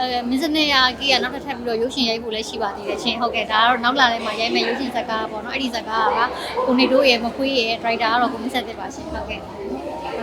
အဲမင်းစနေယာကြီးကနောက်တစ်ထပ်ပြီးတော့ရုပ်ရှင်ရိုက်ဖို့လည်းရှိပါသေးတယ်ရှင်ဟုတ်ကဲ့ဒါကတော့နောက်လာတဲ့မှာရိုက်မယ်ရုပ်ရှင်ဇာတ်ကားပေါ့နော်အဲ့ဒီဇာတ်ကားကကိုနေတို့ရဲ့မခွေးရဲ့ဒရိုက်တာကတော့ကိုမင်းဆက်တဲ့ပါရှင်ဟုတ်ကဲ့ကို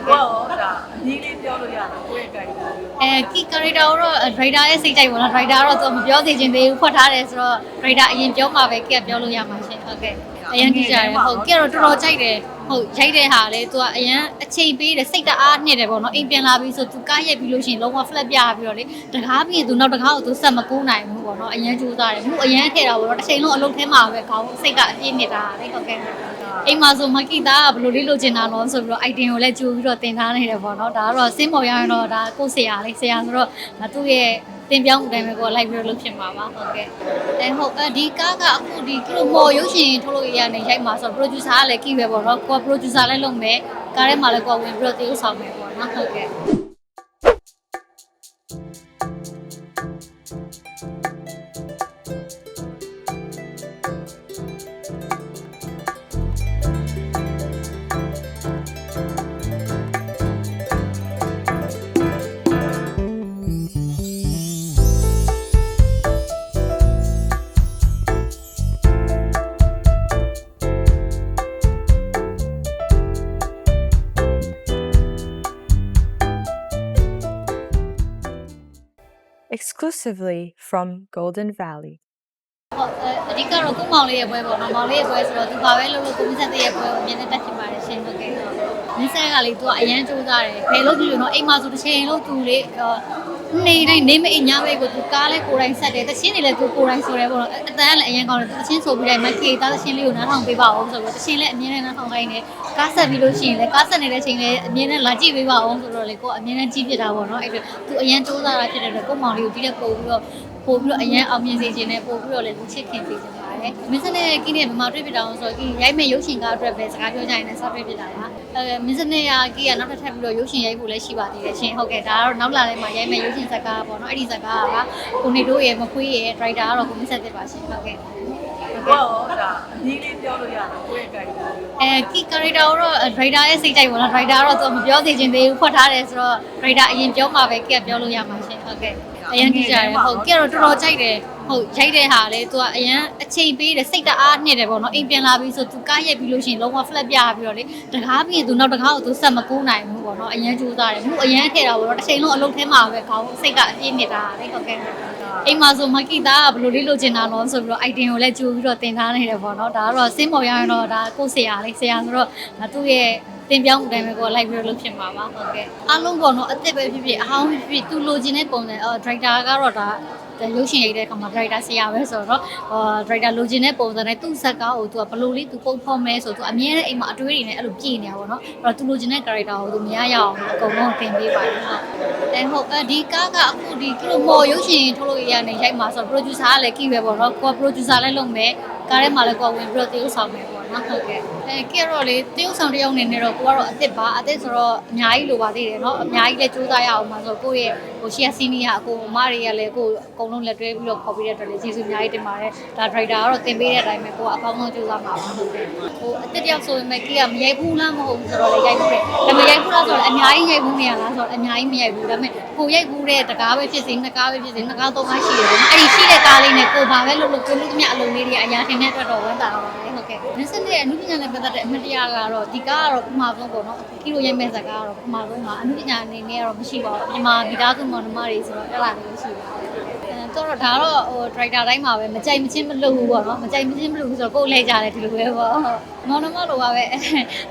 ရောဒါအနည်းလေးပြောလို့ရတယ်ကိုယ့်ရဲ့ character ကိုအဲကီကာရီတာတော့ဒရိုက်တာရဲ့စိတ်ကြိုက်ပေါ့နော်ဒရိုက်တာကတော့သူမပြောသေးခြင်းသေးဘူးဖွက်ထားတယ်ဆိုတော့ဒရိုက်တာအရင်ပြောမှာပဲကီကပြောလို့ရမှာရှင်ဟုတ်ကဲ့ အရင်ကြည့်ကြတယ်ဟုတ်ကီကတော့တော်တော်ကြိုက်တယ်ဟုတ်ရိုက်တဲ့ဟာလေသူကအရင်အချိန်ပေးတယ်စိတ်တအားနှစ်တယ်ပေါ့နော်အိမ်ပြန်လာပြီးဆိုသူကားရက်ပြီးလို့ရှိရင်လုံးဝ flat ပြပြီးတော့လေတကားပြီးရင်သူနောက်တကားကိုသူဆက်မကူးနိုင်ဘူးပေါ့နော်အရင်ကြိုးစားတယ်မှုအရင်ထည့်တာပေါ့နော်တစ်ချိန်လုံးအလုပ်ထဲမှာပဲခေါင်းစိတ်ကအပြည့်နေတာလေဟုတ်ကဲ့အိမ်မှာဆိုမကီတာကဘယ်လိုလေးလိုချင်တာလို့ဆိုပြီးတော့ item ကိုလည်းကြိုးပြီးတော့တင်ထားနေတယ်ပေါ့နော်ဒါကတော့စင်းပေါ်ရရင်တော့ဒါကိုဆရာလေးဆရာဆိုတော့ဒါသူ့ရဲ့ တင်ပြောင်းမှုတိုင်းပဲကိုလိုက်ပြီးတော့လုပ်ဖြစ်မှာပါဟုတ်ကဲ့အဲဟုတ်အဲဒီကားကအခုဒီကလိုမော်ရုပ်ရှင်ထုတ်လို့ရရနေရိုက်မှာဆိုတော့ producer ကလည်းကြည့်ပဲပေါ့နော်ကိုက producer လည်းလုပ်မယ်ကားထဲမှာလည်းကိုကဝင်ပြီးတော့တရုပ်ဆောင်မယ်ပေါ့နော်ဟုတ်ကဲ့ exclusively from Golden Valley. ဟုတ်အဲအဓိကတော့ကိုမောင်လေးရဲ့ပွဲပေါ့နော်မောင်လေးရဲ့ပွဲဆိုတော့သူဘာပဲလုပ်လို့ကိုမဆက်တဲ့ရဲ့ပွဲကိုအမြင်နဲ့တက်ချင်ပါတယ်ရှင်ဟုတ်ကဲ့တော့မင်းဆက်ကလေသူကအရန်စူးစားတယ်ဘယ်လို့ကြည့်လို့နော်အိမ်မှာဆိုတစ်ချိန်လုံးသူလေ နေတိုင်းနေမအိမ်ညမေးကိုသူကားလဲကိုယ်တိုင်ဆက်တယ်တချင်းနေလဲသူကိုယ်တိုင်ဆိုရဲပေါ့နော်အတန်းလည်းအရင်ကောင်းတယ်သူတချင်းဆိုပြီးတိုင်းမခေတာတချင်းလေးကိုနားထောင်ပေးပါအောင်ဆိုတော့တချင်းလည်းအမြင်နဲ့နားထောင်ခိုင်းတယ်ကားဆက်ပြီးလို့ရှိရင်လည်းကားဆက်နေတဲ့ချိန်လည်းအမြင်နဲ့လာကြည့်ပေးပါအောင်ဆိုတော့လေကိုအမြင်နဲ့ကြည့်ဖြစ်တာပေါ့နော်အဲ့ဒါသူအရန်စူးစားတာဖြစ်တဲ့အတွက်ကိုမောင်လေးကိုဒီလက်ပို့ပြီးတော့ပို့ပြီးတော့အရင်အောင်မြင်စေခြင်းနဲ့ပို့ပြီးတော့လည်းလူချစ်ခင်စေခြင်း ပါတယ်။မင်းစနဲ့ကိနဲ့မမတွေ့ဖြစ်တာအောင်ဆိုတော့ကိရိုက်မဲ့ရုပ်ရှင်ကားအတွက်ပဲစကားပြောကြရင်လည်းစတွေ့ဖြစ်တာပါ။အဲမင်းစနဲ့ကကိကနောက်တစ်ထပ်ပြီးတော့ရုပ်ရှင်ရိုက်ဖို့လည်းရှိပါသေးတယ်ရှင်။ဟုတ်ကဲ့ဒါကတော့နောက်လာတဲ့မှာရိုက်မဲ့ရုပ်ရှင်ဇာတ်ကားပေါ့နော်။အဲ့ဒီဇာတ်ကားကကိုနေတို့ရဲ့မခွေးရဲ့ဒရိုက်တာကတော့ကိုမင်းဆက်တဲ့ပါရှင်။ဟုတ်ကဲ့ကိုရောဒါအနည်းလေးပြောလို့ရတယ်ကိုယ့်ရဲ့ character ကိုအဲကီကာရီတာတော့ဒရိုက်တာရဲ့စိတ်ကြိုက်ပေါ့နော်ဒရိုက်တာကတော့သူမပြောသေးခြင်းသေးဘူးဖွက်ထားတယ်ဆိုတော့ဒရိုက်တာအရင်ပြောမှာပဲကီကပြောလို့ရမှာရှင်ဟုတ်ကဲ့ အရင်ကြည့်ကြတယ်ဟုတ်ကီကတော့တော်တော်ကြိုက်တယ်ဟုတ်ရိုက်တဲ့ဟာလေသူကအရင်အချိန်ပေးတယ်စိတ်တအားနှစ်တယ်ပေါ့နော်အိမ်ပြန်လာပြီးဆိုသူကားရက်ပြီးလို့ရှိရင်လုံးဝ flat ပြပြီးတော့လေတကားပြီးရင်သူနောက်တကားကိုသူဆက်မကူးနိုင်ဘူးပေါ့နော်အရင်ကြိုးစားတယ်မှုအရင်ထည့်တာပေါ့နော်တစ်ချိန်လုံးအလုပ်ထဲမှာပဲခေါင်းစိတ်ကအပြည့်နေတာလေဟုတ်ကဲ့အိမ်မှာဆိုမကီတာကဘယ်လိုလေးလိုချင်တာလို့ဆိုပြီးတော့ item ကိုလည်းကြိုးပြီးတော့တင်ထားနေတယ်ပေါ့နော်ဒါကတော့စင်းပေါ်ရရင်တော့ဒါကိုဆရာလေးဆရာဆိုတော့ဒါသူ့ရဲ့ တင်ပြောင်းမှုတိုင်းပဲကိုလိုက်ပြီးတော့လုပ်ဖြစ်မှာပါဟုတ်ကဲ့အားလုံးပေါ့နော်အစ်စ်ပဲဖြစ်ဖြစ်အဟောင်းဖြစ်ဖြစ်သူလိုချင်တဲ့ပုံစံအော် director ကတော့ဒါဒါရုပ်ရှင်ရိုက်တဲ့အခါမှာ director ဆရာပဲဆိုတော့ဟော director လိုချင်တဲ့ပုံစံနဲ့သူ့ဇက်ကားကိုသူကဘယ်လိုလေးသူပုံဖော်မဲဆိုသူအမြဲတမ်းအိမ်မှာအတွေးတွေနဲ့အဲ့လိုပြည့်နေတာပေါ့နော်အဲ့တော့သူလိုချင်တဲ့ character ကိုသူမရရအောင်အကုန်လုံးတင်ပေးပါတယ်ဟုတ်အဲဟုတ်အဲဒီကားကအခုဒီကလိုမော်ရုပ်ရှင်ထုတ်လို့ရရနေရိုက်မှာဆိုတော့ producer ကလည်းကြည့်ပဲပေါ့နော်ကိုက producer လည်းလုပ်မယ်ကားထဲမှာလည်းကိုကဝင်ပြီးတော့တရုပ်ဆောင်မယ်ပေါ့နော် ဟုတ်ကဲ့အဲကဲတော့လေတရုပ်ဆောင်တယောက်အနေနဲ့တော့ကိုကတော့အစ်စ်ပါအစ်စ်ဆိုတော့အများကြီးလိုပါသေးတယ်နော်အများကြီးလည်းစူးစမ်းရအောင်ပါဆိုတော့ကိုယ့်ရဲ့ဟိုရှီယာစီနီယာအကိုမတွေကလည်းကိုအကုန်လုံးလက်တွဲပြီးတော့ခေါ်ပြီးတဲ့အတွက်လည်းကျေးဇူးအများကြီးတင်ပါတယ်ဒါ driver ကတော့တင်ပေးတဲ့အတိုင်းပဲကိုကအကောင်းဆုံးစူးစမ်းပါပါဟုတ်ကဲ့ဟိုအစ်စ်တယောက်ဆိုရင်ပဲကြီးကမရိုက်ဘူးလားမဟုတ်ဘူးဆိုတော့လည်းရိုက်ဘူးတယ်ဒါပေမဲ့ရိုက်ဘူးလားဆိုတော့အများကြီးရိုက်ဘူးနေရလားဆိုတော့အများကြီးမရိုက်ဘူးဒါပေမဲ့ကိုရိုက်ဘူးတဲ့တကားပဲဖြစ်စေနှစ်ကားပဲဖြစ်စေနှစ်ကားသုံးကားရှိတယ်အဲ့ဒီရှိတဲ့ကားလေးနဲ့ကိုဘာပဲလုပ်လို့ကိုလို့သမျှအလုံးလေးတွေအရာထင်တဲ့အတွက်တော့ဝမ်းသာတော့ပါတယ် ဟုတ်ကဲ့မင်းစနဲ့အမှုပညာနဲ့ပတ်သက်တဲ့အမှတ်တရကတော့ဒီကားကတော့ပထမဆုံးပေါ့နော်ကီလိုရိုက်မဲ့ဇာတ်ကားကတော့ပထမဆုံးမှာအမှုပညာအနေနဲ့ကတော့မရှိပါဘူးမြန်မာဗီဒါစုမော်နမတွေဆိုတော့အဲ့လာလေးရှိပါတယ်အဲတော့ဒါတော့ဟို driver တိုင်းမှာပဲမကြိုက်မချင်းမလုပ်ဘူးပေါ့နော်မကြိုက်မချင်းမလုပ်ဘူးဆိုတော့ကိုယ်လဲကြတယ်ဒီလိုပဲပေါ့မော်နမလိုပါပဲ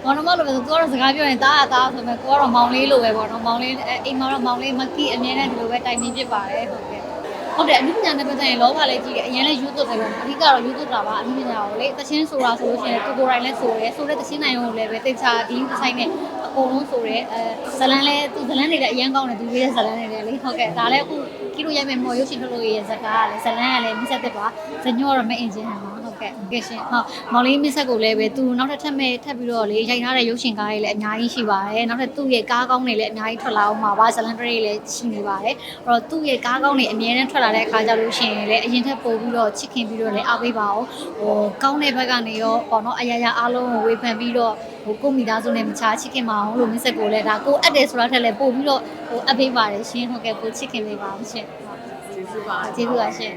မော်နမလိုပဲဆိုသူကတော့စကားပြောရင်တားတားဆိုမဲ့ကိုကတော့မောင်လေးလိုပဲပေါ့နော်မောင်လေးအိမ်မှာတော့မောင်လေးမကီအမြဲတမ်းဒီလိုပဲတိုင်ပင်ဖြစ်ပါတယ်ဟုတ်ကဲ့ ဟုတ်တယ်အမှုပညာနဲ့ပတ်သက်ရင်လောဘလည်းကြီးတယ်အရင်လည်းယူသွတ်တယ်ပေါ့အဓိကတော့ယူသွတ်တာပါအမှုပညာကိုလေတချင်းဆိုတာဆိုလို့ရှိရင်ကိုကိုရိုင်းလည်းဆိုတယ်ဆိုတဲ့တချင်းနိုင်ုံကိုလည်းပဲတေချာဒီဆိုင်နဲ့အကုန်လုံးဆိုတယ်အဲဇလန်းလည်းသူဇလန်းတွေလည်းအရင်ကောင်းတယ်သူရေးတဲ့ဇလန်းတွေလည်းလေဟုတ်ကဲ့ဒါလည်းအခုကီလိုရိုက်မယ်မော်ရုပ်ရှင်ထုတ်လို့ရရဲ့ဇကားကလည်းဇလန်းကလည်းမိဆက်သက်ပါဇညောတော့မအင်ဂျင်ဟန်ပါ ဟုတ်ဟုတ်ကဲ့ဟုတ်ကဲ့ရှင်ဟုတ်မောင်လေးမစ်ဆက်ကိုလည်းပဲသူနောက်ထပ်ထပ်မဲ့ထပ်ပြီးတော့လေရိုက်ထားတဲ့ရုပ်ရှင်ကားတွေလည်းအများကြီးရှိပါတယ်နောက်ထပ်သူ့ရဲ့ကားကောင်းတွေလည်းအများကြီးထွက်လာအောင်ပါပါဇလန်ဒရီလည်းရှိနေပါတယ်အဲ့တော့သူ့ရဲ့ကားကောင်းတွေအများနဲ့ထွက်လာတဲ့အခါကျလို့ရှိရင်လည်းအရင်ထက်ပိုပြီးတော့ချစ်ခင်ပြီးတော့လည်းအားပေးပါအောင်ဟိုကောင်းတဲ့ဘက်ကနေရောပေါ့နော်အရာရာအားလုံးကိုဝေဖန်ပြီးတော့ဟိုကိုမိသားစုနဲ့မချာချစ်ခင်ပါအောင်လို့မစ်ဆက်ကိုလည်းဒါကိုအပ်တယ်ဆိုတာထက်လည်းပို့ပြီးတော့ဟိုအပ်ပေးပါတယ်ရှင်ဟုတ်ကဲ့ပိုချစ်ခင်ပေးပါအောင်ရှင်ဟုတ်ကျေးဇူးပါကျေးဇူးပါရှင်